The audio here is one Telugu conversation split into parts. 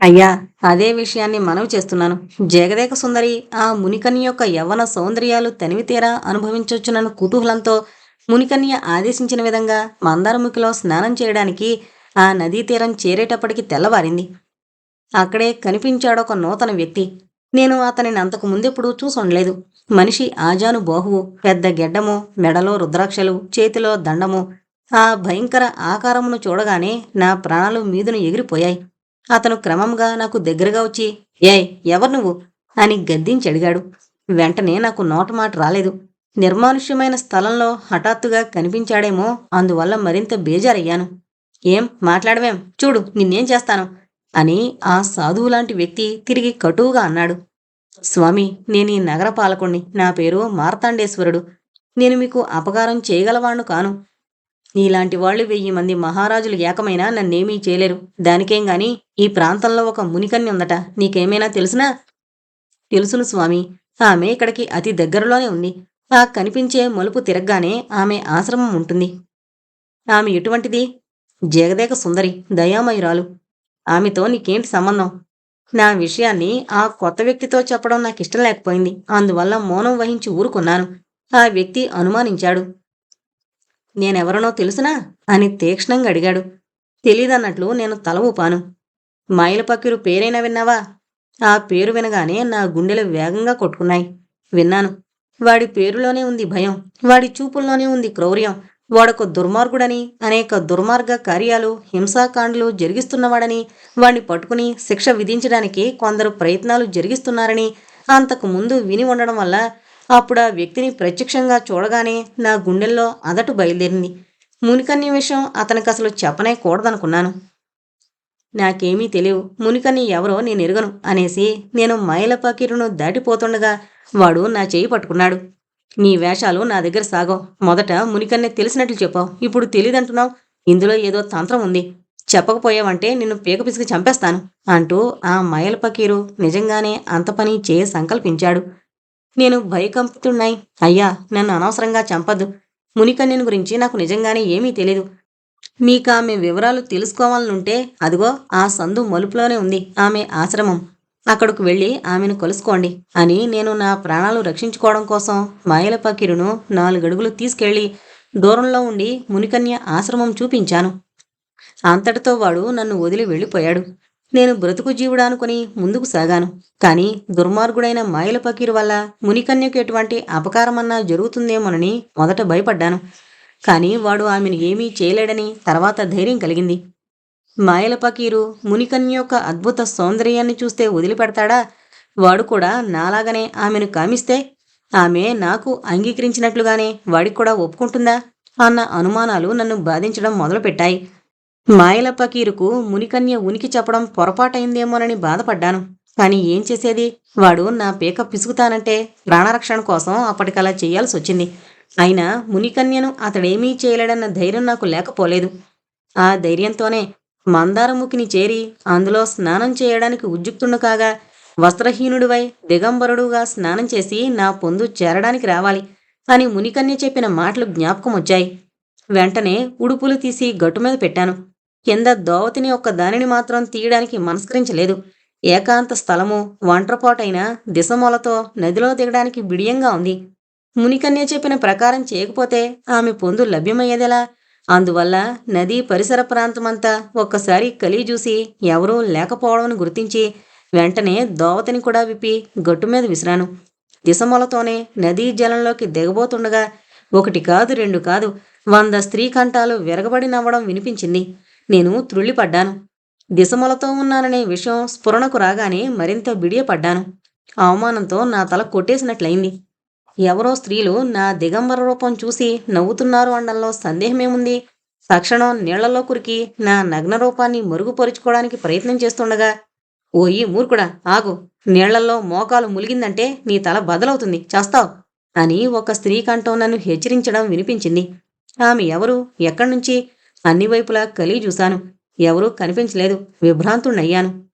అయ్యా అదే విషయాన్ని మనవి చేస్తున్నాను. జగదేక సుందరి ఆ మునికన్య యొక్క యవ్వన సౌందర్యాలు తనివితీరా అనుభవించొచ్చునన్న కుతూహలంతో మునికన్య ఆదేశించిన విధంగా మందారముఖిలో స్నానం చేయడానికి ఆ నదీ తీరం చేరేటప్పటికి తెల్లవారింది. అక్కడే కనిపించాడొక నూతన వ్యక్తి. నేను అతనిని అంతకు ముందెప్పుడూ చూసుండలేదు మనిషి ఆజాను బాహువు పెద్ద గెడ్డము మెడలో రుద్రాక్షలు చేతిలో దండము. ఆ భయంకర ఆకారమును చూడగానే నా ప్రాణాలు మీదును ఎగిరిపోయాయి. అతను క్రమంగా నాకు దగ్గరగా వచ్చి ఏయ్ ఎవరు నువ్వు? అని గద్దించి అడిగాడు. వెంటనే నాకు నోటమాట రాలేదు. నిర్మానుష్యమైన స్థలంలో హఠాత్తుగా కనిపించాడేమో అందువల్ల మరింత బేజారయ్యాను. ఏం మాట్లాడవేం? చూడు నిన్నేం చేస్తాను? అని ఆ సాధువు లాంటి వ్యక్తి తిరిగి కటువుగా అన్నాడు. స్వామి నేను ఈ నగర పాలకుణ్ణి. నా పేరు మార్తాండేశ్వరుడు. నేను మీకు అపకారం చేయగలవాణ్ణు కాను. నీలాంటి వాళ్ళు వెయ్యి మంది మహారాజులు ఏకమైనా నన్నేమీ చేయలేరు. దానికేం గాని ఈ ప్రాంతంలో ఒక మునికన్య ఉందట. నీకేమైనా తెలుసునా? తెలుసును స్వామి. ఆమె ఇక్కడికి అతి దగ్గరలోనే ఉంది. ఆ కనిపించే మలుపు తిరగగానే ఆమె ఆశ్రమం ఉంటుంది. ఆమె ఎటువంటిది? జగదేక సుందరి దయామయురాలు. ఆమెతో నీకేంటి సంబంధం? నా విషయాన్ని ఆ కొత్త వ్యక్తితో చెప్పడం నాకు ఇష్టం లేకపోయింది. అందువల్ల మౌనం వహించి ఊరుకున్నాను. ఆ వ్యక్తి అనుమానించాడు. నేనెవరనో తెలుసునా? అని తీక్ష్ణంగా అడిగాడు. తెలీదన్నట్లు నేను తల ఊపాను. మైలపక్కిరు పేరైనా విన్నావా? ఆ పేరు వినగానే నా గుండెలు వేగంగా కొట్టుకున్నాయి. విన్నాను. వాడి పేరులోనే ఉంది భయం. వాడి చూపుల్లోనే ఉంది క్రౌర్యం. వాడొక దుర్మార్గుడని అనేక దుర్మార్గ కార్యాలు హింసాకాండలు జరిగిస్తున్నవాడని వాణ్ణి పట్టుకుని శిక్ష విధించడానికి కొందరు ప్రయత్నాలు జరిగిస్తున్నారని అంతకు ముందు విని ఉండడం వల్ల అప్పుడు ఆ వ్యక్తిని ప్రత్యక్షంగా చూడగానే నా గుండెల్లో అదటు బయలుదేరింది. మునికన్య విషయం అతనికి అసలు చెప్పనే కూడదనుకున్నాను నాకేమీ తెలియవు. మునికని ఎవరో నేను ఎరుగను అనేసి నేను మైలపాకిరును దాటిపోతుండగా వాడు నా చేయి పట్టుకున్నాడు. నీ వేషాలు నా దగ్గర సాగవు. మొదట మునికన్నే తెలిసినట్లు చెప్పావు. ఇప్పుడు తెలియదంటున్నావు ఇందులో ఏదో తంత్రం ఉంది. చెప్పకపోయావంటే నిన్ను పీకపిసికి చంపేస్తాను అంటూ ఆ మైల పకీరు నిజంగానే అంత పని చేయ సంకల్పించాడు. నేను భయకంపుతున్నాయి. అయ్యా నన్ను అనవసరంగా చంపద్దు. మునికన్యను గురించి నాకు నిజంగానే ఏమీ తెలియదు మీకు ఆమె వివరాలు తెలుసుకోవాలనుంటే అదిగో ఆ సందు మలుపులోనే ఉంది. ఆమె ఆశ్రమం. అక్కడకు వెళ్ళి ఆమెను కలుసుకోండి అని నేను నా ప్రాణాలు రక్షించుకోవడం కోసం మాయల పకీరును నాలుగడుగులు తీసుకెళ్ళి దూరంలో ఉండి మునికన్య ఆశ్రమం చూపించాను. అంతటితో వాడు నన్ను వదిలి వెళ్ళిపోయాడు. నేను బ్రతుకు జీవుడా అనుకుని ముందుకు సాగాను. కానీ దుర్మార్గుడైన మాయల పకీరు వల్ల మునికన్యకు ఎటువంటి అపకారమన్నా జరుగుతుందేమోనని మొదట భయపడ్డాను. కానీ వాడు ఆమెను ఏమీ చేయలేడని తర్వాత ధైర్యం కలిగింది. మాయల పకీరు మునికన్య యొక్క అద్భుత సౌందర్యాన్ని చూస్తే వదిలిపెడతాడా? వాడు కూడా నాలాగనే ఆమెను కామిస్తే ఆమె నాకు అంగీకరించినట్లుగానే వాడికి కూడా ఒప్పుకుంటుందా? అన్న అనుమానాలు నన్ను బాధించడం మొదలుపెట్టాయి. మాయల పకీరుకు మునికన్య ఉనికి చెప్పడం పొరపాటైందేమోనని బాధపడ్డాను. కానీ ఏం చేసేది? వాడు నా పీక పిసుకుతానంటే ప్రాణరక్షణ కోసం అప్పటికలా చేయాల్సి వచ్చింది అయినా మునికన్యను అతడేమీ చేయలేడన్న ధైర్యం నాకు లేకపోలేదు. ఆ ధైర్యంతోనే మందారముఖిని చేరి అందులో స్నానం చేయడానికి ఉద్యుక్తుండు కాగా వస్త్రహీనుడివై దిగంబరుడుగా స్నానం చేసి నా పొందు చేరడానికి రావాలి అని మునికన్య చెప్పిన మాటలు జ్ఞాపకం వచ్చాయి వెంటనే ఉడుపులు తీసి గట్టు మీద పెట్టాను. కింద దోవతిని ఒక్క దానిని మాత్రం తీయడానికి మనస్కరించలేదు. ఏకాంత స్థలము ఒంటరిపాటైన దిశమూలతో నదిలో దిగడానికి బిడియంగా ఉంది. మునికన్య చెప్పిన ప్రకారం చేయకపోతే ఆమె పొందు లభ్యమయ్యేదెలా? అందువల్ల నదీ పరిసర ప్రాంతమంతా ఒక్కసారి కలి చూసి ఎవరూ లేకపోవడం గుర్తించి వెంటనే దోవతిని కూడా విప్పి గట్టు మీద విసిరాను. దిశమూలతోనే నదీ జలంలోకి దిగబోతుండగా ఒకటి కాదు రెండు కాదు వంద స్త్రీ కంఠాలు విరగబడి నవ్వడం వినిపించింది. నేను త్రుళ్ళిపడ్డాను. దిశమలతో ఉన్నాననే విషయం స్ఫురణకు రాగానే మరింత బిడియపడ్డాను. అవమానంతో నా తల కొట్టేసినట్లయింది. ఎవరో స్త్రీలు నా దిగంబర రూపం చూసి నవ్వుతున్నారు అనడంలో సందేహమేముంది? తక్షణం నీళ్ళలో కురికి నా నగ్న రూపాన్ని మరుగుపరుచుకోవడానికి ప్రయత్నం చేస్తుండగా ఓయి మూర్ఖుడా ఆగు. నీళ్ళలో మోకాలు ములిగిందంటే నీ తల బదలవుతుంది. చేస్తావు అని ఒక స్త్రీ కంఠం నన్ను హెచ్చరించడం వినిపించింది. ఆమె ఎవరు? ఎక్కడి నుంచి అన్ని వైపులా కలిగి చూశాను. ఎవరూ కనిపించలేదు. విభ్రాంతుణ్ణయ్యాను.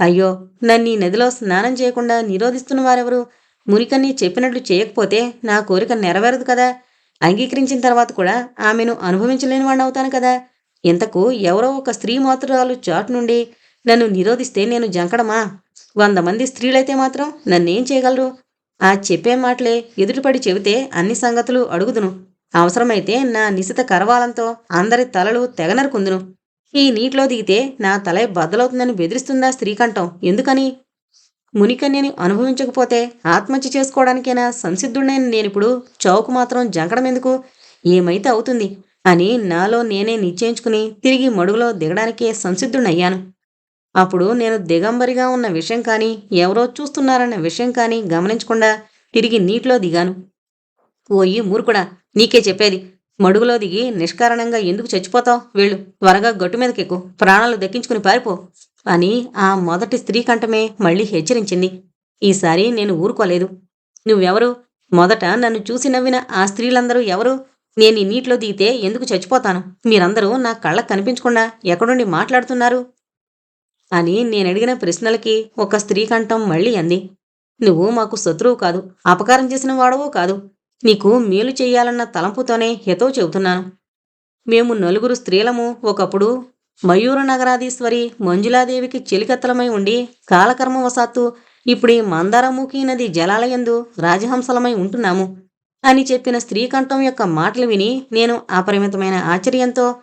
అయ్యో నన్ను ఈ నదిలో స్నానం చేయకుండా నిరోధిస్తున్న వారెవరు? మురికన్ని చెప్పినట్లు చేయకపోతే నా కోరిక నెరవేరదు కదా? అంగీకరించిన తర్వాత కూడా ఆమెను అనుభవించలేని వాడిని అవుతాను కదా? ఇంతకు ఎవరో ఒక స్త్రీ మాతృరాలు చాటు నుండి నన్ను నిరోధిస్తే నేను జంకడమా? వంద మంది స్త్రీలైతే మాత్రం నన్నేం చేయగలరు? ఆ చెప్పే మాటలే ఎదుటిపడి చెబితే అన్ని సంగతులు అడుగుదును. అవసరమైతే నా నిశిత కరవాలంతో అందరి తలలు తెగనరుకుందును. ఈ నీటిలో దిగితే నా తలే బద్దలవుతుందని బెదిరిస్తుందా స్త్రీకంఠం ఎందుకని? మునికన్యని అనుభవించకపోతే ఆత్మహత్య చేసుకోవడానికైనా సంసిద్ధుడైన నేనిప్పుడు? చౌకు మాత్రం జంకడం ఎందుకు? ఏమైతే అవుతుంది? అని నాలో నేనే నిశ్చయించుకుని తిరిగి మడుగులో దిగడానికే సంసిద్ధుడయ్యాను అప్పుడు నేను దిగంబరిగా ఉన్న విషయం కానీ ఎవరో చూస్తున్నారన్న విషయం కానీ గమనించకుండా తిరిగి నీటిలో దిగాను. ఓయి మూర్ఖుడా! నీకే చెప్పేది. మడుగులో దిగి నిష్కారణంగా ఎందుకు చచ్చిపోతావు? వీళ్ళు. త్వరగా గట్టు మీదకెక్కు. ప్రాణాలు దక్కించుకుని పారిపో. అని ఆ మొదటి స్త్రీ కంఠమే మళ్ళీ హెచ్చరించింది. ఈసారి నేను ఊరుకోలేదు. నువ్వెవరు? మొదట నన్ను చూసి నవ్విన ఆ స్త్రీలందరూ ఎవరు? నేను ఈ నీటిలో దిగితే ఎందుకు చచ్చిపోతాను? మీరందరూ నా కళ్ళకు కనిపించకుండా ఎక్కడుండి మాట్లాడుతున్నారు? అని నేనడిగిన ప్రశ్నలకి ఒక స్త్రీ కంఠం మళ్ళీ అంది. నువ్వు మాకు శత్రువు కాదు. అపకారం చేసిన వాడవో కాదు. నీకు మేలు చెయ్యాలన్న తలంపుతోనే హితవు చెబుతున్నాను. మేము నలుగురు స్త్రీలము ఒకప్పుడు మయూర నగరాధీశ్వరి మంజులాదేవికి చెలికత్తలమై ఉండి కాలకర్మవశాత్తు ఇప్పుడు మందారముఖి నది జలాలయందు రాజహంసలమై ఉంటున్నాము. అని చెప్పిన స్త్రీకంఠం యొక్క మాటలు విని నేను అపరిమితమైన ఆశ్చర్యంతో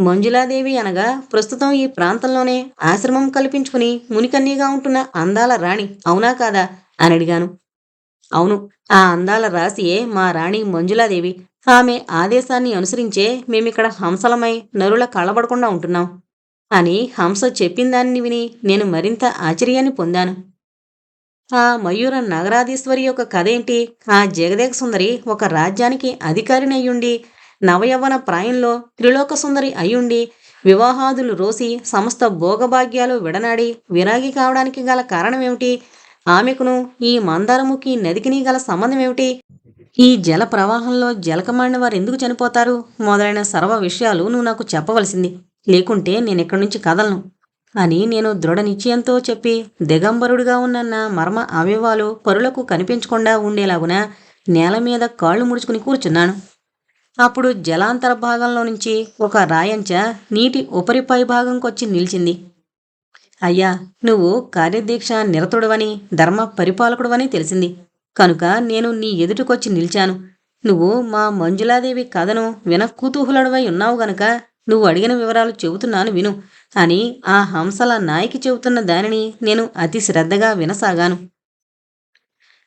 మంజులాదేవి అనగా ప్రస్తుతం ఈ ప్రాంతంలోనే ఆశ్రమం కల్పించుకుని మునికన్నీగా ఉంటున్న అందాల రాణి అవునా కాదా అని అడిగాను. అవును ఆ అందాల రాశియే మా రాణి మంజులాదేవి. ఆమె ఆదేశాన్ని అనుసరించే మేమిక్కడ హంసలమై నరుల కళ్ళబడకుండా ఉంటున్నాం. అని హంస చెప్పిందాన్ని విని నేను మరింత ఆశ్చర్యాన్ని పొందాను. ఆ మయూర నగరాధీశ్వరి యొక్క కథ ఏంటి? ఆ జగదేక సుందరి ఒక రాజ్యానికి అధికారిని అయ్యుండి నవయవ్వన ప్రాయంలో త్రిలోక సుందరి అయ్యుండి వివాహాదులు రోసి సమస్త భోగభాగ్యాలు విడనాడి విరాగి కావడానికి గల కారణమేమిటి? ఆమెకును ఈ మందారముఖి నదికిని గల సంబంధం ఏమిటి ఈ జల ప్రవాహంలో జలకమాడిన వారు ఎందుకు చనిపోతారు? మొదలైన సర్వ విషయాలు నువ్వు నాకు చెప్పవలసింది. లేకుంటే నేను ఇక్కడి నుంచి కదలను? అని నేను దృఢ నిశ్చయంతో చెప్పి దిగంబరుడిగా ఉన్న మర్మ అవయవాలు పరులకు కనిపించకుండా ఉండేలాగున నేల మీద కాళ్ళు ముడుచుకుని కూర్చున్నాను. అప్పుడు జలాంతర భాగంలో నుంచి ఒక రాయంచ నీటి ఉపరిపై భాగంకొచ్చి నిలిచింది. అయ్యా నువ్వు కార్యదీక్ష నిరతుడవని ధర్మ పరిపాలకుడవని తెలిసింది. కనుక నేను నీ ఎదుటికొచ్చి నిలిచాను. నువ్వు మా మంజులాదేవి కథను విన కుతూహలుడవై ఉన్నావు గనక నువ్వు అడిగిన వివరాలు చెబుతున్నాను విను అని ఆ హంసల నాయకి చెబుతున్న దానిని నేను అతి శ్రద్ధగా వినసాగాను.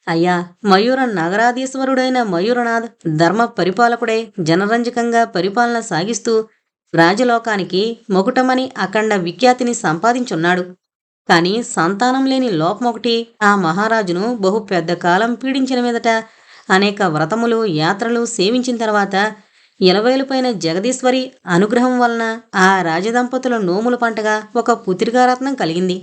అయ్యా మయూర నగరాధీశ్వరుడైన మయూరనాథ్ ధర్మ పరిపాలకుడై జనరంజకంగా పరిపాలన సాగిస్తూ రాజలోకానికి మొగుటమని అఖండ విఖ్యాతిని సంపాదించున్నాడు. కాని సంతానం లేని లోపమొకటి ఆ మహారాజును బహు పెద్ద కాలం పీడించిన మీదట అనేక వ్రతములు యాత్రలు సేవించిన తర్వాత ఇలవేలు పైన జగదీశ్వరి అనుగ్రహం వలన ఆ రాజదంపతుల నోముల పంటగా ఒక పుత్రికారత్నం కలిగింది.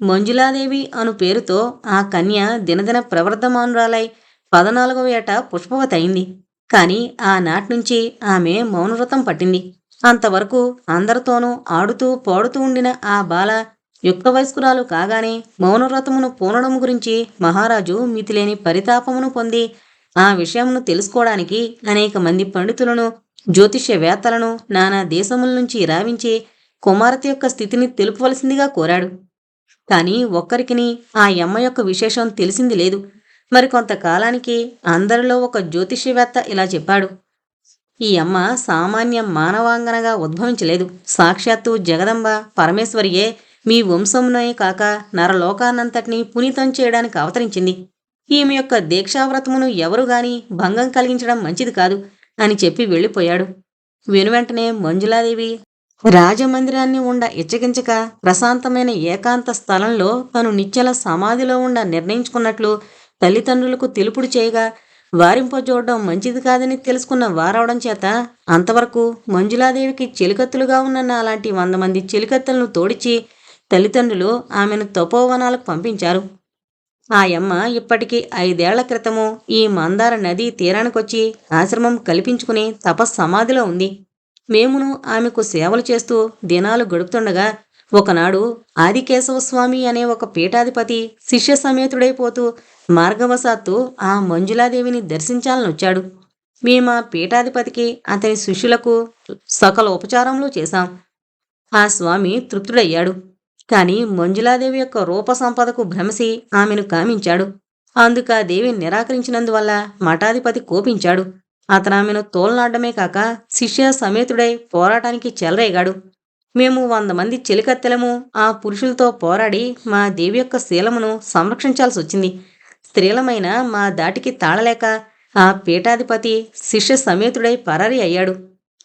మంజులాదేవి అను పేరుతో ఆ కన్య దినదిన ప్రవర్ధమానురాలై పదనాలుగవ ఏట పుష్పవతయింది. కాని ఆనాటి నుంచి ఆమె మౌనవ్రతం పట్టింది. అంతవరకు అందరితోనూ ఆడుతూ పాడుతూ ఉండిన ఆ బాల యుక్త వయస్కురాలు కాగానే మౌనవ్రతమును పూనడం గురించి మహారాజు మితిలేని పరితాపమును పొంది ఆ విషయమును తెలుసుకోవడానికి అనేక మంది పండితులను జ్యోతిష్యవేత్తలను నానా దేశముల నుంచి రావించి కుమారతి యొక్క స్థితిని తెలుపవలసిందిగా కోరాడు. కానీ ఒక్కరికిని ఆ యమ్మ యొక్క విశేషం తెలిసింది లేదు. మరికొంతకాలానికి అందరిలో ఒక జ్యోతిష్యవేత్త ఇలా చెప్పాడు. ఈ అమ్మ సామాన్య మానవాంగనగా ఉద్భవించలేదు. సాక్షాత్తు జగదంబ పరమేశ్వరియే మీ వంశమునే కాక నరలోకాన్నంతటినీ పునీతం చేయడానికి అవతరించింది. ఈమె యొక్క దీక్షావ్రతమును ఎవరు గాని భంగం కలిగించడం మంచిది కాదు అని చెప్పి వెళ్ళిపోయాడు. వెనువెంటనే మంజులాదేవి రాజమందిరాన్ని ఉండ ఇచ్చగించక ప్రశాంతమైన ఏకాంత స్థలంలో తను నిశ్చల సమాధిలో ఉండ నిర్ణయించుకున్నట్లు తల్లిదండ్రులకు తెలుపుడు చేయగా వారింపజూడడం మంచిది కాదని తెలుసుకున్న వారవడం చేత అంతవరకు మంజులాదేవికి చెలికత్తులుగా ఉన్న అలాంటి వంద మంది చెలికత్తెలను తోడిచి తల్లిదండ్రులు ఆమెను తపోవనాలకు పంపించారు. ఆ యమ్మ ఇప్పటికీ ఐదేళ్ళ క్రితము ఈ మందార నదీ తీరానికొచ్చి ఆశ్రమం కల్పించుకుని తపస్సమాధిలో ఉంది. మేమును ఆమెకు సేవలు చేస్తూ దినాలు గడుపుతుండగా ఒకనాడు ఆదికేశవస్వామి అనే ఒక పీఠాధిపతి శిష్య సమేతుడైపోతూ మార్గవశాత్తు ఆ మంజులాదేవిని దర్శించాలనొచ్చాడు. మేమా పీఠాధిపతికి అతని శిష్యులకు సకల ఉపచారములు చేశాం. ఆ స్వామి తృప్తుడయ్యాడు. కాని మంజులాదేవి యొక్క రూప సంపదకు భ్రమసి ఆమెను కామించాడు. అందుక ఆ దేవి నిరాకరించినందువల్ల మఠాధిపతి కోపించాడు. అతను ఆమెను తోలనాడమే కాక శిష్య సమేతుడై పోరాటానికి చెలరేగాడు. మేము వంద మంది చెలికత్తెలము ఆ పురుషులతో పోరాడి మా దేవి యొక్క శీలమును సంరక్షించాల్సి వచ్చింది. స్త్రీలమైన మా దాటికి తాళలేక ఆ పీఠాధిపతి శిష్య సమేతుడై పరారి అయ్యాడు.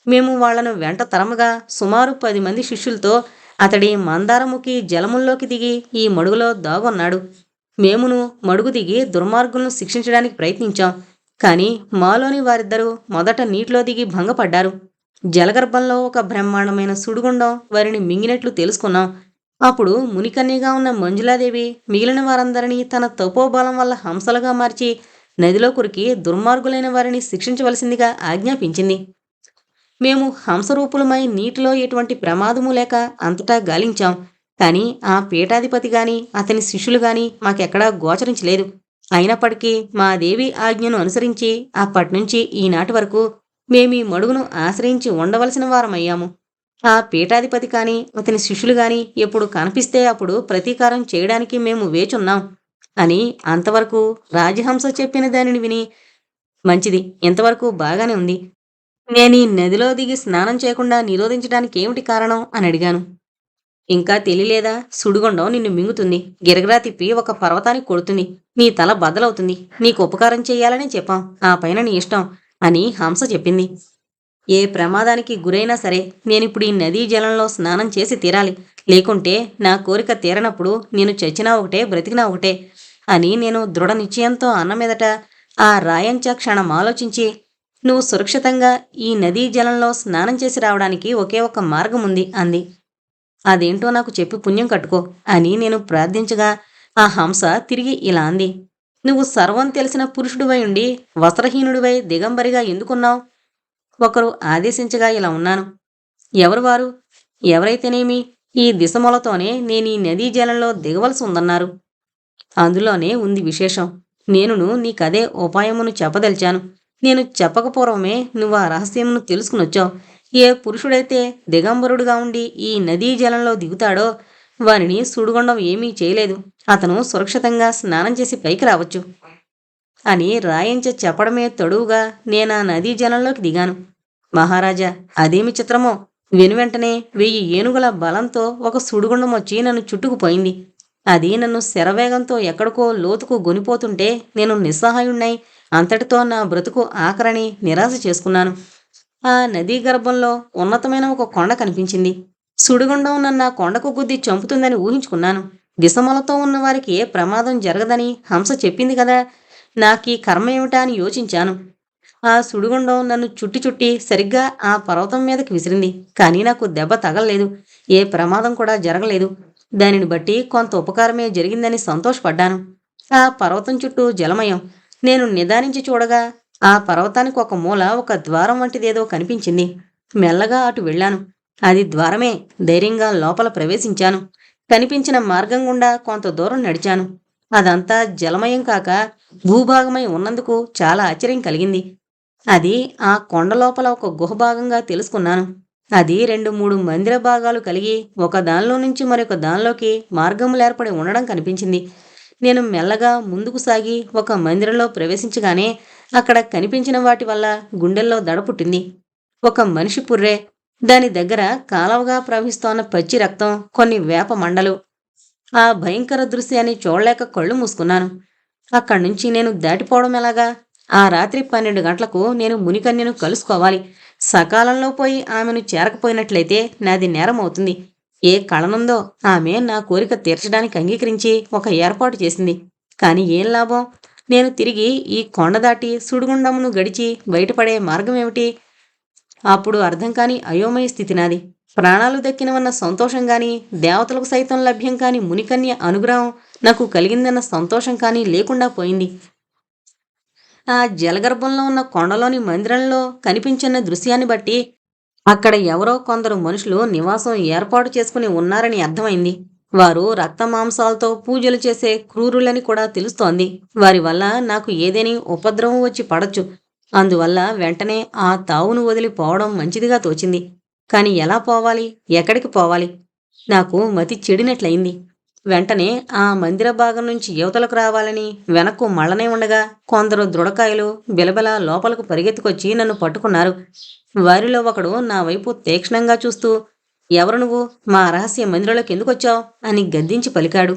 మేము వాళ్ళను వెంట తరముగా సుమారు పది మంది శిష్యులతో అతడి మందారముఖి జలముల్లోకి దిగి ఈ మడుగులో దాగొన్నాడు. మేమును మడుగు దిగి దుర్మార్గులను శిక్షించడానికి ప్రయత్నించాం. కానీ మాలోని వారిద్దరూ మొదట నీటిలో దిగి భంగపడ్డారు. జలగర్భంలో ఒక బ్రహ్మాండమైన సుడిగుండం వారిని మింగినట్లు తెలుసుకున్నాం. అప్పుడు మునికన్యగా ఉన్న మంజులాదేవి మిగిలిన వారందరినీ తన తపోబలం వల్ల హంసలుగా మార్చి నదిలో కురికి దుర్మార్గులైన వారిని శిక్షించవలసిందిగా ఆజ్ఞాపించింది. మేము హంసరూపులమై నీటిలో ఎటువంటి ప్రమాదము లేక అంతటా గాలించాం. కానీ ఆ పీఠాధిపతి గాని అతని శిష్యులు గాని మాకెక్కడా గోచరించలేదు. అయినప్పటికీ మా దేవి ఆజ్ఞను అనుసరించి అప్పటినుంచి ఈనాటి వరకు మేమీ మడుగును ఆశ్రయించి ఉండవలసిన వారమయ్యాము. ఆ పీఠాధిపతి కాని అతని శిష్యులు గాని ఎప్పుడు కనిపిస్తే అప్పుడు ప్రతీకారం చేయడానికి మేము వేచున్నాం అని అంతవరకు రాజహంస చెప్పిన దానిని విని మంచిది. ఇంతవరకు బాగానే ఉంది. నేను ఈ నదిలో దిగి స్నానం చేయకుండా నిరోధించడానికి ఏమిటి కారణం అని అడిగాను. ఇంకా తెలియలేదా? సుడిగుండం నిన్ను మింగుతుంది. గిరగిరా తిప్పి ఒక పర్వతానికి కొడుతుంది. నీ తల బద్దలవుతుంది. నీకు ఉపకారం చేయాలని చెప్పాం. ఆ పైన నీ ఇష్టం. అని హంస చెప్పింది. ఏ ప్రమాదానికి గురైనా సరే నేనిప్పుడు ఈ నదీ జలంలో స్నానం చేసి తీరాలి. లేకుంటే నా కోరిక తీరనప్పుడు నేను చచ్చినా ఒకటే బ్రతికినా ఒకటే అని నేను దృఢ నిశ్చయంతో అన్న మీదట ఆ రాయంచ క్షణం ఆలోచించి నువ్వు సురక్షితంగా ఈ నదీ జలంలో స్నానం చేసి రావడానికి ఒకే ఒక మార్గం ఉంది అంది. అదేంటో నాకు చెప్పి పుణ్యం కట్టుకో అని నేను ప్రార్థించగా ఆ హంస తిరిగి ఇలా అంది. నువ్వు సర్వం తెలిసిన పురుషుడివై ఉండి వస్త్రహీనుడివై దిగంబరిగా ఎందుకున్నావు? ఒకరు ఆదేశించగా ఇలా ఉన్నాను. ఎవరు వారు? ఎవరైతేనేమి? ఈ దిశమలతోనే నేను ఈ నదీ జలంలో దిగవలసి ఉందన్నారు. అందులోనే ఉంది విశేషం. నేనును నీకదే ఉపాయమును చెప్పదలిచాను. నేను చెప్పకపూర్వమే నువ్వు ఆ రహస్యమును తెలుసుకునొచ్చావు. ఏ పురుషుడైతే దిగంబరుడుగా ఉండి ఈ నదీ జలంలో దిగుతాడో వారిని సుడిగుండం ఏమీ చేయలేదు. అతను సురక్షితంగా స్నానం చేసి పైకి రావచ్చు అని రాయించ చెప్పడమే తడువుగా నేనా నదీ జలంలోకి దిగాను. మహారాజా అదేమి చిత్రమో? వెనువెంటనే వెయ్యి ఏనుగుల బలంతో ఒక సుడిగుండం వచ్చి నన్ను చుట్టుకుపోయింది. అది నన్ను శరవేగంతో ఎక్కడికో లోతుకు గొనిపోతుంటే నేను నిస్సహాయుణ్ణై అంతటితో నా బ్రతుకు ఆఖరని నిరాశ చేసుకున్నాను. ఆ నదీ గర్భంలో ఉన్నతమైన ఒక కొండ కనిపించింది. సుడిగుండం నన్న కొండకు గుద్ది చంపుతుందని ఊహించుకున్నాను. దిశమలతో ఉన్న వారికి ఏ ప్రమాదం జరగదని హంస చెప్పింది కదా. నాకీ కర్మ ఏమిటా అని యోచించాను. ఆ సుడిగుండం నన్ను చుట్టి చుట్టి సరిగ్గా ఆ పర్వతం మీదకి విసిరింది. కానీ నాకు దెబ్బ తగలలేదు. ఏ ప్రమాదం కూడా జరగలేదు. దానిని బట్టి కొంత ఉపకారమే జరిగిందని సంతోషపడ్డాను. ఆ పర్వతం చుట్టూ జలమయం. నేను నిదానించి చూడగా ఆ పర్వతానికి ఒక మూల ఒక ద్వారం వంటిదేదో కనిపించింది. మెల్లగా అటు వెళ్ళాను. అది ద్వారమే. ధైర్యంగా లోపల ప్రవేశించాను. కనిపించిన మార్గం గుండా కొంత దూరం నడిచాను. అదంతా జలమయం కాక భూభాగమై ఉన్నందుకు చాలా ఆశ్చర్యం కలిగింది. అది ఆ కొండ లోపల ఒక గుహభాగంగా తెలుసుకున్నాను. అది రెండు మూడు మందిర భాగాలు కలిగి ఒక దానిలో నుంచి మరొక దానిలోకి మార్గములు ఏర్పడి ఉండడం కనిపించింది. నేను మెల్లగా ముందుకు సాగి ఒక మందిరంలో ప్రవేశించగానే అక్కడ కనిపించిన వాటి వల్ల గుండెల్లో దడ పుట్టింది. ఒక మనిషి పుర్రే దాని దగ్గర కాలవగా ప్రవహిస్తోన్న పచ్చి రక్తం కొన్ని వేప మండలు. ఆ భయంకర దృశ్యాన్ని చూడలేక కళ్ళు మూసుకున్నాను. అక్కడి నుంచి నేను దాటిపోవడం ఎలాగా? ఆ రాత్రి పన్నెండు గంటలకు నేను మునికన్యను కలుసుకోవాలి. సకాలంలో పోయి ఆమెను చేరకపోయినట్లయితే నాది నేరం అవుతుంది. ఏ కళనుందో ఆమె నా కోరిక తీర్చడానికి అంగీకరించి ఒక ఏర్పాటు చేసింది. కానీ ఏం లాభం? నేను తిరిగి ఈ కొండ దాటి సుడిగుండమును గడిచి బయటపడే మార్గం ఏమిటి అప్పుడు అర్థం కాని అయోమయ స్థితి నాది. ప్రాణాలు దక్కినవన్న సంతోషం కానీ దేవతలకు సైతం లభ్యం కాని మునికన్య అనుగ్రహం నాకు కలిగిందన్న సంతోషం కానీ లేకుండా పోయింది. ఆ జలగర్భంలో ఉన్న కొండలోని మందిరంలో కనిపించిన దృశ్యాన్ని బట్టి అక్కడ ఎవరో కొందరు మనుషులు నివాసం ఏర్పాటు చేసుకుని ఉన్నారని అర్థమైంది. వారు రక్త మాంసాలతో పూజలు చేసే క్రూరులని కూడా తెలుస్తోంది. వారి వల్ల నాకు ఏదేని ఉపద్రవం వచ్చి పడచ్చు. అందువల్ల వెంటనే ఆ తావును వదిలిపోవడం మంచిదిగా తోచింది. కాని ఎలా పోవాలి? ఎక్కడికి పోవాలి? నాకు మతి చెడినట్లయింది. వెంటనే ఆ మందిర భాగం నుంచి యువతలకు రావాలని వెనక్కు మళ్ళనే ఉండగా కొందరు దృఢకాయలు బిలబిల లోపలకు పరిగెత్తుకొచ్చి నన్ను పట్టుకున్నారు. వారిలో ఒకడు నా వైపు తీక్షణంగా చూస్తూ ఎవరు నువ్వు? మా రహస్య మందిరంలోకి ఎందుకు వచ్చావు అని గద్దించి పలికాడు.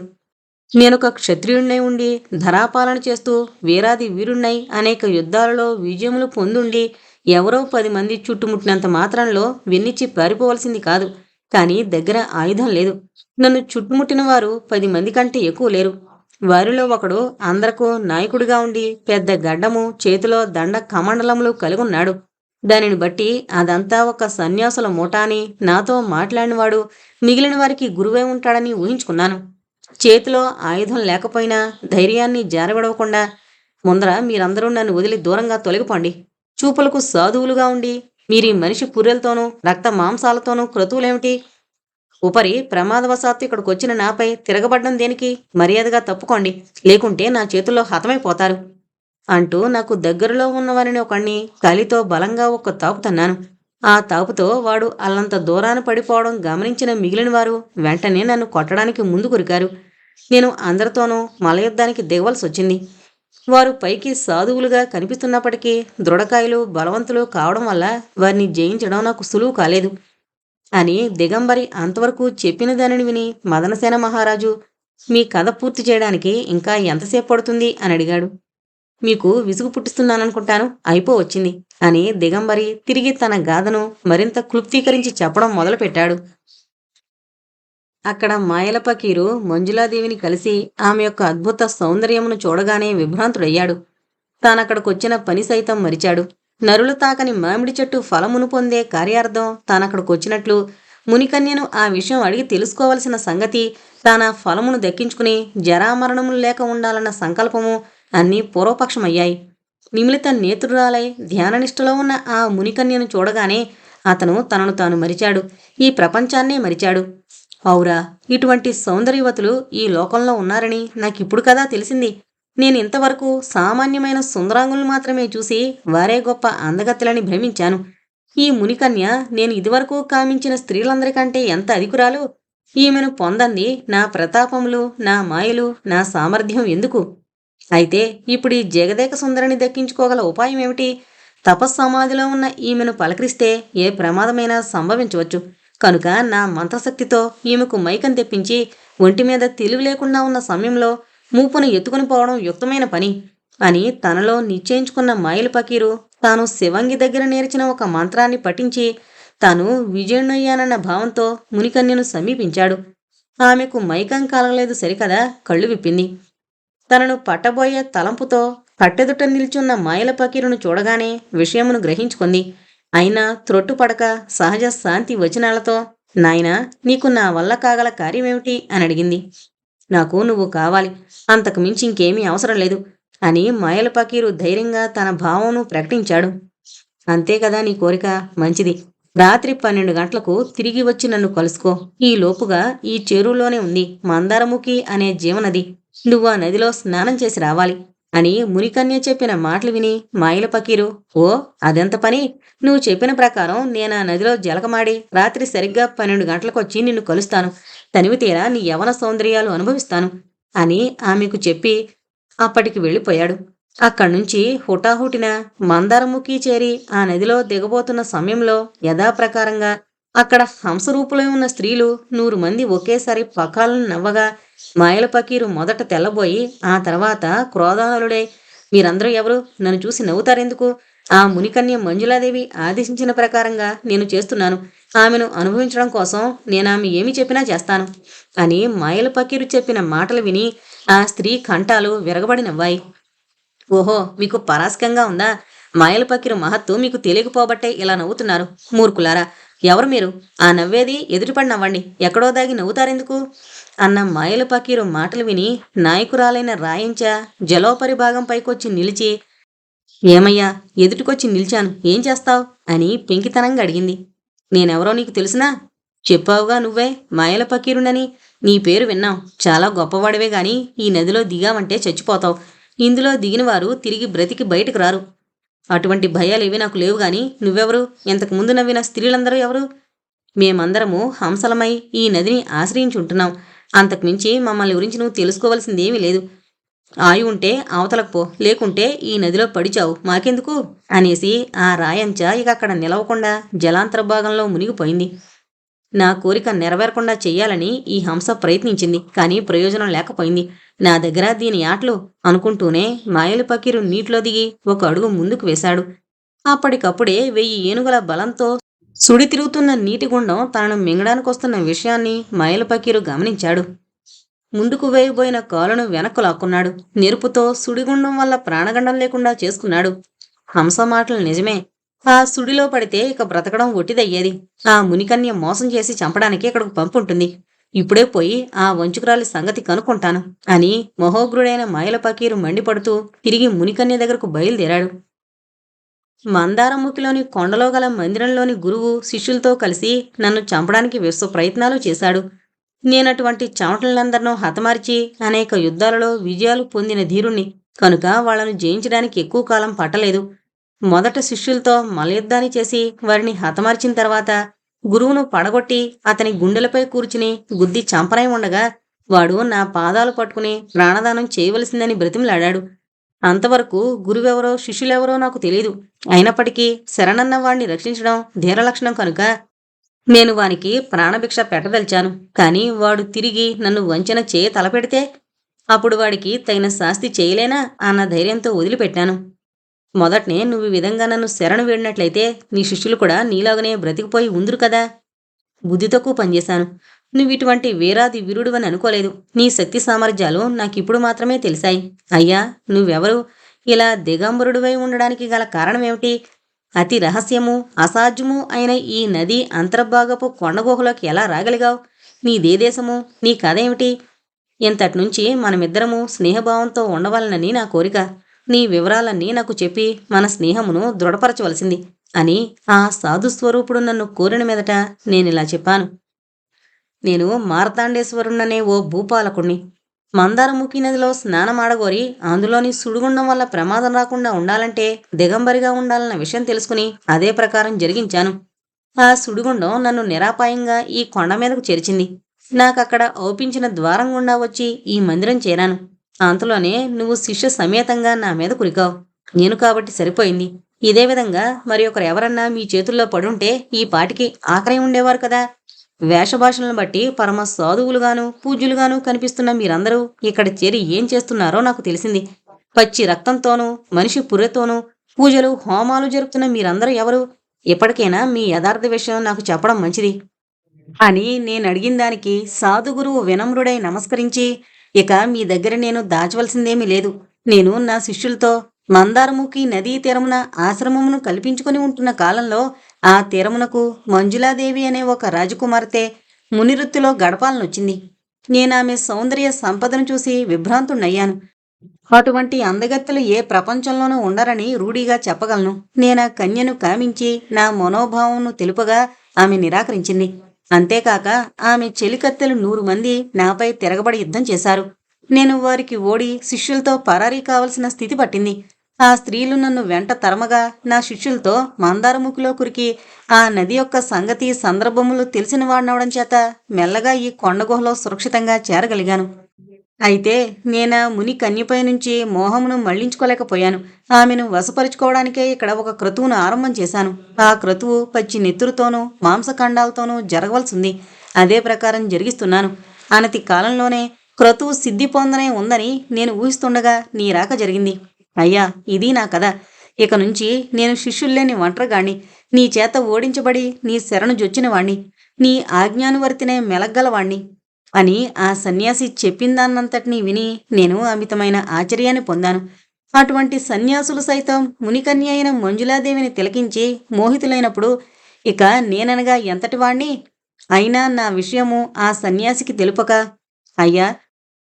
నేనొక క్షత్రియుణ్ణై ఉండి ధరాపాలన చేస్తూ వీరాది వీరుణ్ణై అనేక యుద్ధాలలో విజయములు పొందుండి ఎవరో పది మంది చుట్టుముట్టినంత మాత్రంలో వెన్నిచ్చి పారిపోవలసింది కాదు. కానీ దగ్గర ఆయుధం లేదు. నన్ను చుట్టుముట్టిన వారు పది మంది కంటే ఎక్కువ లేరు. వారిలో ఒకడు అందరకు నాయకుడిగా ఉండి పెద్ద గడ్డము చేతిలో దండ కమండలములు కలిగున్నాడు. దానిని బట్టి అదంతా ఒక సన్యాసుల మూటాని నాతో మాట్లాడినవాడు మిగిలిన వారికి గురువే ఉంటాడని ఊహించుకున్నాను. చేతిలో ఆయుధం లేకపోయినా ధైర్యాన్ని జారవిడవకుండా ముందర మీరందరూ నన్ను వదిలి దూరంగా తొలగిపోండి. చూపులకు సాధువులుగా ఉండి మీరీ మనిషి పుర్రెలతోనూ రక్త మాంసాలతోనూ క్రతువులేమిటి? ఉపరి ప్రమాదవశాత్తు ఇక్కడికి వచ్చిన నాపై తిరగబడ్డం దేనికి? మర్యాదగా తప్పుకోండి. లేకుంటే నా చేతుల్లో హతమైపోతారు. అంటూ నాకు దగ్గరలో ఉన్నవారిని ఒకణ్ణి కలితో బలంగా ఒక్క తాపు తన్నాను. ఆ తాపుతో వాడు అల్లంత దూరాన పడిపోవడం గమనించిన మిగిలిన వారు వెంటనే నన్ను కొట్టడానికి ముందు కొరికారు నేను అందరితోనూ మలయుద్ధానికి దిగవలసి వచ్చింది వారు పైకి సాధువులుగా కనిపిస్తున్నప్పటికీ దృఢకాయలు బలవంతులు కావడం వల్ల వారిని జయించడం నాకు సులువు కాలేదు. అని దిగంబరి అంతవరకు చెప్పిన దానిని విని మదనసేన మహారాజు మీ కథ పూర్తి చేయడానికి ఇంకా ఎంతసేపు పడుతుంది? అని అడిగాడు. మీకు విసుగు పుట్టిస్తున్నాననుకుంటాను అయిపో వచ్చింది అని దిగంబరి తిరిగి తన గాథను మరింత క్లుప్తీకరించి చెప్పడం మొదలుపెట్టాడు. అక్కడ మాయల పకీరు మంజులాదేవిని కలిసి ఆమె యొక్క అద్భుత సౌందర్యమును చూడగానే విభ్రాంతుడయ్యాడు. తానక్కడికొచ్చిన పని సైతం మరిచాడు. నరులు తాకని మామిడి చెట్టు ఫలమును పొందే కార్యార్థం తానక్కడికొచ్చినట్లు మునికన్యను ఆ విషయం అడిగి తెలుసుకోవలసిన సంగతి తాన ఫలమును దక్కించుకుని జరామరణములు లేక ఉండాలన్న సంకల్పము అన్నీ పూర్వపక్షమయ్యాయి. నిమిలిత నేత్రురాలై ధ్యాననిష్టలో ఉన్న ఆ మునికన్యను చూడగానే అతను తనను తాను మరిచాడు. ఈ ప్రపంచాన్నే మరిచాడు. అవురా ఇటువంటి సౌందర్యవతులు ఈ లోకంలో ఉన్నారని నాకిప్పుడు కదా తెలిసింది. నేను ఇంతవరకు సామాన్యమైన సుందరాంగులు మాత్రమే చూసి వారే గొప్ప అందగత్తెలని భ్రమించాను. ఈ మునికన్య నేను ఇదివరకు కామించిన స్త్రీలందరికంటే ఎంత అధికురాలు? ఈమెను పొందంది నా ప్రతాపములు నా మాయలు నా సామర్థ్యం ఎందుకు? అయితే ఇప్పుడు ఈ జగదేక సుందరిని దక్కించుకోగల ఉపాయం ఏమిటి తపస్సమాధిలో ఉన్న ఈమెను పలకరిస్తే ఏ ప్రమాదమైనా సంభవించవచ్చు. కనుక నా మంత్రశక్తితో ఈమెకు మైకం తెప్పించి ఒంటి మీద తెలివి లేకుండా ఉన్న సమయంలో మూపును ఎత్తుకుని పోవడం యుక్తమైన పని అని తనలో నిశ్చయించుకున్న మాయిల పకీరు తాను శివంగి దగ్గర నేర్చిన ఒక మంత్రాన్ని పఠించి తాను విజయుణ్ణయ్యానన్న భావంతో మునికన్యను సమీపించాడు. ఆమెకు మైకం కలగలేదు సరికదా కళ్ళు విప్పింది. తనను పట్టబోయే తలంపుతో కట్టెదుట నిల్చున్న మాయల పకీరును చూడగానే విషయమును గ్రహించుకుంది. అయినా త్రొట్టుపడక సహజ శాంతి వచనాలతో నాయనా నీకు నా వల్ల కాగల కార్యమేమిటి? అని అడిగింది. నాకు నువ్వు కావాలి. అంతకు మించి ఇంకేమీ అవసరం లేదు అని మాయల పకీరు ధైర్యంగా తన భావమును ప్రకటించాడు. అంతే కదా నీ కోరిక? మంచిది. రాత్రి పన్నెండు గంటలకు తిరిగి వచ్చి నన్ను కలుసుకో. ఈ లోపుగా ఈ చెరువులోనే ఉంది మందారముఖి అనే జీవనది. నువ్వు ఆ నదిలో స్నానం చేసి రావాలి. అని మునికన్య చెప్పిన మాటలు విని మాయిల పకీరు ఓ అదెంత పని? నువ్వు చెప్పిన ప్రకారం నేను ఆ నదిలో జలకమాడి రాత్రి సరిగ్గా పన్నెండు గంటలకొచ్చి నిన్ను కలుస్తాను. తనివి తీరా నీ యవన సౌందర్యాలు అనుభవిస్తాను అని ఆమెకు చెప్పి అప్పటికి వెళ్ళిపోయాడు. అక్కడి నుంచి హుటాహుటిన మందారముఖి చేరి ఆ నదిలో దిగబోతున్న సమయంలో యథాప్రకారంగా అక్కడ హంసరూపులో ఉన్న స్త్రీలు నూరు మంది ఒకేసారి పకాలను నవ్వగా మాయల పకీరు మొదట తెల్లబోయి ఆ తర్వాత క్రోధానలుడై మీరందరూ ఎవరు? నన్ను చూసి నవ్వుతారెందుకు? ఆ మునికన్య మంజులాదేవి ఆదేశించిన ప్రకారంగా నేను చేస్తున్నాను. ఆమెను అనుభవించడం కోసం నేను ఆమె ఏమి చెప్పినా చేస్తాను అని మాయల పకీరు చెప్పిన మాటలు విని ఆ స్త్రీ కంఠాలు విరగబడి నవ్వాయి. ఓహో మీకు పరాస్కంగా ఉందా? మాయల పకీరు మహత్తు మీకు తెలియకపోబట్టే ఇలా నవ్వుతున్నారు. మూర్ఖులారా ఎవరు మీరు? ఆ నవ్వేది ఎదుటిపడి నవ్వండి ఎక్కడో దాగి నవ్వుతారెందుకు? అన్న మాయలు పకీరు మాటలు విని నాయకురాలైన రాయించ జలోపరి భాగం పైకొచ్చి నిలిచి ఏమయ్యా ఎదుటికొచ్చి నిలిచాను. ఏం చేస్తావు? అని పెంకితనంగా అడిగింది. నేనెవరో నీకు తెలుసునా? చెప్పావుగా నువ్వే. మాయల పకీరునని నీ పేరు విన్నాం. చాలా గొప్పవాడివే గాని ఈ నదిలో దిగావంటే చచ్చిపోతావు. ఇందులో దిగిన వారు తిరిగి బ్రతికి బయటకు రారు. అటువంటి భయాలు ఏవి నాకు లేవు గాని నువ్వెవరు? ఇంతకు ముందు నవ్విన స్త్రీలందరూ ఎవరు? మేమందరము హంసలమై ఈ నదిని ఆశ్రయించుంటున్నాం. అంతకుమించి మమ్మల్ని గురించి నువ్వు తెలుసుకోవలసిందేమీ లేదు. ఆయు ఉంటే అవతలకు పో లేకుంటే ఈ నదిలో పడిచావు. మాకెందుకు? అనేసి ఆ రాయంచ ఇక అక్కడ నిలవకుండా జలాంతర భాగంలో మునిగిపోయింది. నా కోరిక నెరవేరకుండా చెయ్యాలని ఈ హంస ప్రయత్నించింది కానీ ప్రయోజనం లేకపోయింది. నా దగ్గర దీని ఆటలు అనుకుంటూనే మాయలు పకీరు నీటిలో దిగి ఒక అడుగు ముందుకు వేశాడు. అప్పటికప్పుడే వెయ్యి ఏనుగుల బలంతో సుడి తిరుగుతున్న నీటి గుండం తనను మింగడానికి వస్తున్న విషయాన్ని మాయలు పకీరు గమనించాడు. ముందుకు వేయబోయిన కాలును వెనక్కు లాక్కున్నాడు. నెరుపుతో సుడిగుండం వల్ల ప్రాణగండం లేకుండా చేసుకున్నాడు. హంస మాటలు నిజమే ఆ సుడిలో పడితే ఇక బ్రతకడం ఒట్టిదయ్యేది ఆ మునికన్య మోసం చేసి చంపడానికి ఇక్కడకు పంపుంటుంది. ఇప్పుడే పోయి ఆ వంచుకురాలి సంగతి కనుక్కుంటాను అని మహోగ్రుడైన మాయల పకీరు మండిపడుతూ తిరిగి మునికన్య దగ్గరకు బయలుదేరాడు. మందారముఖిలోని కొండలో గల మందిరంలోని గురువు శిష్యులతో కలిసి నన్ను చంపడానికి విశ్వ ప్రయత్నాలు చేశాడు. నేనటువంటి చెమటలందరినూ హతమార్చి అనేక యుద్ధాలలో విజయాలు పొందిన ధీరుణ్ణి. కనుక వాళ్ళను జయించడానికి ఎక్కువ కాలం పట్టలేదు. మొదట శిష్యులతో మలయుద్ధాన్ని చేసి వారిని హతమార్చిన తర్వాత గురువును పడగొట్టి అతని గుండెలపై కూర్చుని గుద్ది చంపనై ఉండగా వాడు నా పాదాలు పట్టుకుని ప్రాణదానం చేయవలసిందని బ్రతిమలాడాడు. అంతవరకు గురువెవరో శిష్యులెవరో నాకు తెలియదు అయినప్పటికీ శరణన్న వాణ్ణి రక్షించడం ధీరలక్షణం కనుక. నేను వానికి ప్రాణభిక్ష పెట్టదలిచాను. కానీ వాడు తిరిగి నన్ను వంచన చేయ తలపెడితే అప్పుడు వాడికి తగిన శాస్తి చేయలేనా అన్న ధైర్యంతో వదిలిపెట్టాను. మొదట్నే నువ్వు ఈ విధంగా నన్ను శరణు వేడినట్లయితే నీ శిష్యులు కూడా నీలాగనే బ్రతికిపోయి ఉందరు కదా? బుద్ధి తక్కువ పనిచేశాను నువ్వు ఇటువంటి వీరాది వీరుడువని అనుకోలేదు. నీ శక్తి సామర్థ్యాలు నాకిప్పుడు మాత్రమే తెలిసాయి. అయ్యా నువ్వెవరు? ఇలా దిగంబరుడివై ఉండడానికి గల కారణమేమిటి? అతి రహస్యము అసాధ్యము అయిన ఈ నది అంతర్భాగపు కొండగుహలోకి ఎలా రాగలిగావు? నీదే దేశము నీ కథ ఏమిటి? ఇంతటి నుంచి మనమిద్దరము స్నేహభావంతో ఉండవాలనని నా కోరిక. నీ వివరాలన్నీ నాకు చెప్పి మన స్నేహమును దృఢపరచవలసింది అని ఆ సాధు స్వరూపుడు నన్ను కోరిన మీదట నేనిలా చెప్పాను. నేను మార్తాండేశ్వరుణ్ణనే ఓ భూపాలకుణ్ణి. మందారముఖి నదిలో స్నానమాడగోరి అందులోని సుడిగుండం వల్ల ప్రమాదం రాకుండా ఉండాలంటే దిగంబరిగా ఉండాలన్న విషయం తెలుసుకుని అదే ప్రకారం జరిగించాను. ఆ సుడిగుండం నన్ను నిరాపాయంగా ఈ కొండ మీదకు చేర్చింది. నాకక్కడ ఔపించిన ద్వారం గుండా వచ్చి ఈ మందిరం చేరాను. అంతలోనే నువ్వు శిష్య సమేతంగా నా మీద కురికావు. నేను కాబట్టి సరిపోయింది. ఇదే విధంగా మరి ఒకరు ఎవరన్నా మీ చేతుల్లో పడుంటే ఈ పాటికి ఆఖరై ఉండేవారు కదా. వేషభాషలను బట్టి పరమ సాధువులుగాను పూజ్యులుగాను కనిపిస్తున్న మీరందరూ ఇక్కడ చేరి ఏం చేస్తున్నారో నాకు తెలిసింది. పచ్చి రక్తంతోనూ మనిషి పుర్రెతోనూ పూజలు హోమాలు జరుపుతున్న మీరందరూ ఎవరు? ఎప్పటికైనా మీ యథార్థ విషయం నాకు చెప్పడం మంచిది. అని నేను అడిగిన దానికి సాధుగురువు వినమ్రుడై నమస్కరించి ఇక మీ దగ్గర నేను దాచవలసిందేమీ లేదు. నేను నా శిష్యులతో మందారముఖి నదీ తీరమున ఆశ్రమమును కల్పించుకొని ఉంటున్న కాలంలో ఆ తీరమునకు మంజులాదేవి అనే ఒక రాజకుమార్తె మునివృత్తిలో గడపాలనొచ్చింది. నేనామె సౌందర్య సంపదను చూసి విభ్రాంతుణ్ణయ్యాను. అటువంటి అందగత్తెలు ఏ ప్రపంచంలోనూ ఉండరని రూఢీగా చెప్పగలను. నేనా కన్యను కామించి నా మనోభావంను తెలుపగా ఆమె నిరాకరించింది. అంతేకాక ఆమె చెలికత్తెలు నూరు మంది నాపై తిరగబడి యుద్ధం చేశారు. నేను వారికి ఓడి శిష్యులతో పరారీ కావలసిన స్థితి పట్టింది. ఆ స్త్రీలు నన్ను వెంట తరమగా నా శిష్యులతో మందారముఖిలో కురికి ఆ నది యొక్క సంగతి సందర్భములు తెలిసిన వాడినవడం చేత మెల్లగా ఈ కొండగుహలో సురక్షితంగా చేరగలిగాను. అయితే నేను ముని కన్యపై నుంచి మోహమును మళ్ళించుకోలేకపోయాను. ఆమెను వశపరుచుకోవడానికే ఇక్కడ ఒక క్రతువును ఆరంభం చేశాను. ఆ క్రతువు పచ్చి నెత్తురుతోనూ మాంసఖండాలతోనూ జరగవలసింది. అదే ప్రకారం జరిగిస్తున్నాను. అనతి కాలంలోనే క్రతువు సిద్ధి పొందనే ఉందని నేను ఊహిస్తుండగా నీ రాక జరిగింది. అయ్యా ఇది నా కథ. ఇక నుంచి నేను శిష్యుల్లేని ఒంటరిగాణ్ణి. నీ చేత ఓడించబడి నీ శరణు జొచ్చిన వాణ్ణి నీ ఆజ్ఞానువర్తినే మెలగ్గలవాణ్ణి. అని ఆ సన్యాసి చెప్పిందాన్నంతటినీ విని నేను అమితమైన ఆశ్చర్యాన్ని పొందాను. అటువంటి సన్యాసులు సైతం మునికన్య అయిన మంజులాదేవిని తిలకించి మోహితులైనప్పుడు ఇక నేననగా ఎంతటి వాణ్ణి? అయినా నా విషయము ఆ సన్యాసికి తెలుపక అయ్యా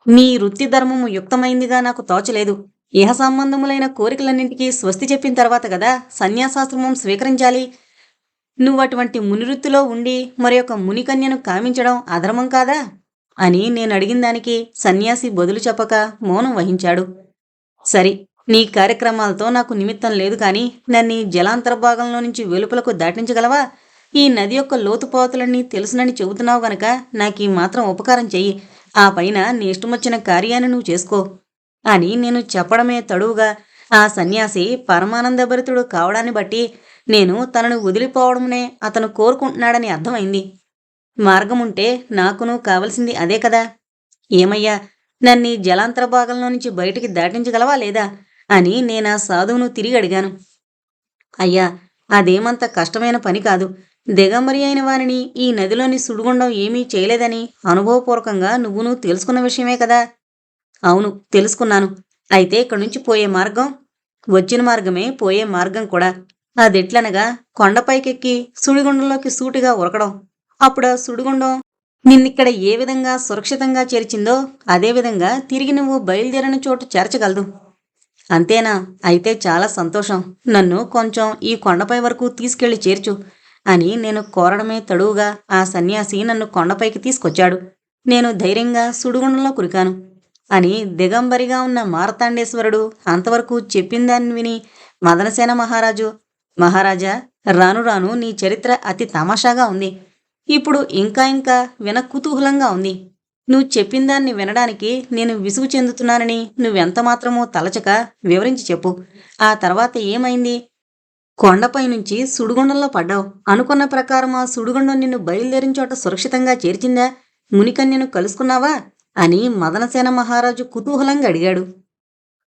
మీ వృత్తి ధర్మము యుక్తమైందిగా నాకు తోచలేదు. ఇహ సంబంధములైన కోరికలన్నింటికీ స్వస్తి చెప్పిన తర్వాత కదా సన్యాసాశ్రమం స్వీకరించాలి. నువ్వు అటువంటి మునివృత్తిలో ఉండి మరి మునికన్యను కామించడం అధర్మం కాదా? అని నేను అడిగిన దానికి సన్యాసి బదులు చెప్పక మౌనం వహించాడు. సరి నీ కార్యక్రమాలతో నాకు నిమిత్తం లేదు కానీ నన్ను ఈ జలాంతర్భాగంలో నుంచి వెలుపలకు దాటించగలవా? ఈ నది యొక్క లోతుపాతులన్నీ తెలుసునని చెబుతున్నావు గనక నాకు ఈ మాత్రం ఉపకారం చెయ్యి. ఆ పైన నీ ఇష్టమొచ్చిన కార్యాన్ని నువ్వు చేసుకో అని నేను చెప్పడమే తడువుగా ఆ సన్యాసి పరమానందభరితుడు కావడాన్ని బట్టి నేను తనను వదిలిపోవడమునే అతను కోరుకుంటున్నాడని అర్థమైంది. మార్గముంటే నాకును కావలసింది అదే కదా? ఏమయ్యా నన్ను జలాంతర భాగంలో నుంచి బయటికి దాటించగలవా లేదా? అని నేను ఆ సాధువును తిరిగి అడిగాను. అయ్యా అదేమంత కష్టమైన పని కాదు. దిగంబరి అయిన వారిని ఈ నదిలోని సుడిగుండం ఏమీ చేయలేదని అనుభవపూర్వకంగా నువ్వును తెలుసుకున్న విషయమే కదా? అవును తెలుసుకున్నాను. అయితే ఇక్కడి నుంచి పోయే మార్గం? వచ్చిన మార్గమే పోయే మార్గం కూడా. అదెట్లనగా కొండపైకెక్కి సుడిగుండంలోకి సూటిగా ఉరకడం. అప్పుడు ఆ సుడిగుండం? నిన్నిక్కడ ఏ విధంగా సురక్షితంగా చేర్చిందో అదే విధంగా తిరిగి నువ్వు బయలుదేరిన చోటు చేర్చగలదు. అంతేనా? అయితే చాలా సంతోషం. నన్ను కొంచెం ఈ కొండపై వరకు తీసుకెళ్ళి చేర్చు అని నేను కోరడమే తడువుగా ఆ సన్యాసి నన్ను కొండపైకి తీసుకొచ్చాడు. నేను ధైర్యంగా సుడిగుండంలో కురికాను అని దిగంబరిగా ఉన్న మారతాండేశ్వరుడు అంతవరకు చెప్పిందాన్ని విని మదనసేన మహారాజు మహారాజా రాను రాను నీ చరిత్ర అతి తమాషాగా ఉంది. ఇప్పుడు ఇంకా ఇంకా విన కుతూహలంగా ఉంది. నువ్వు చెప్పిన దాన్ని వినడానికి నేను విసుగు చెందుతున్నానని నువ్వెంత మాత్రమో తలచక వివరించి చెప్పు. ఆ తర్వాత ఏమైంది? కొండపై నుంచి సుడిగుండంలో పడ్డావు. అనుకున్న ప్రకారం ఆ సుడిగుండం నిన్ను బయలుదేరిన చోట సురక్షితంగా చేర్చిందా? మునికన్యను కలుసుకున్నావా? అని మదనసేన మహారాజు కుతూహలంగా అడిగాడు.